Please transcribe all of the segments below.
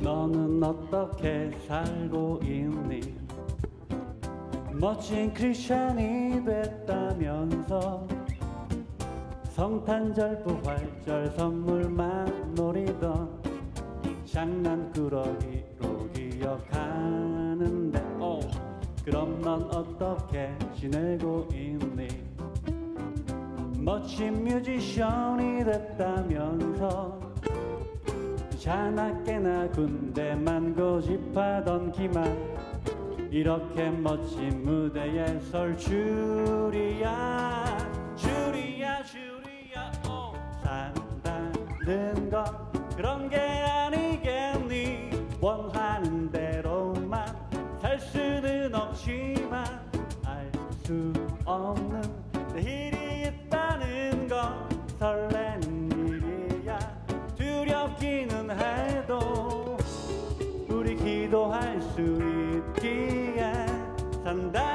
너는 어떻게 살고 있니? 멋진 크리스찬이 됐다면서 성탄절 부활절 선물만 노리던 장난꾸러기로 기억하는데 어, 그럼 넌 어떻게 지내고 있니? 멋진 뮤지션이 됐다면서 자나 깨나 군대만 고집하던 기만. 이렇게 멋진 무대에 설 줄이야 줄이야 줄이야. 오 산다는 건 그런 게 아니겠 산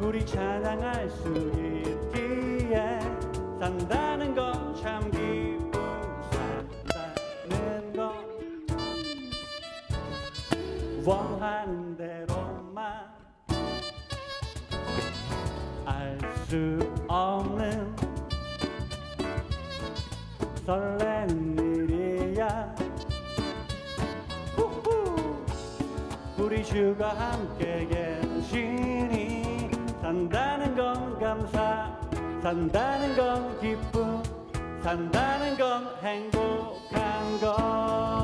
우리 찬양할 수 있기에 산다는 건 참 기쁨 산다는 건 원하는 대로만 알 수 없는 설레는 일이야 후후. 우리 주가 함께 계시니 산다는 건 감사 산다는 건 기쁨 산다는 건 행복한 것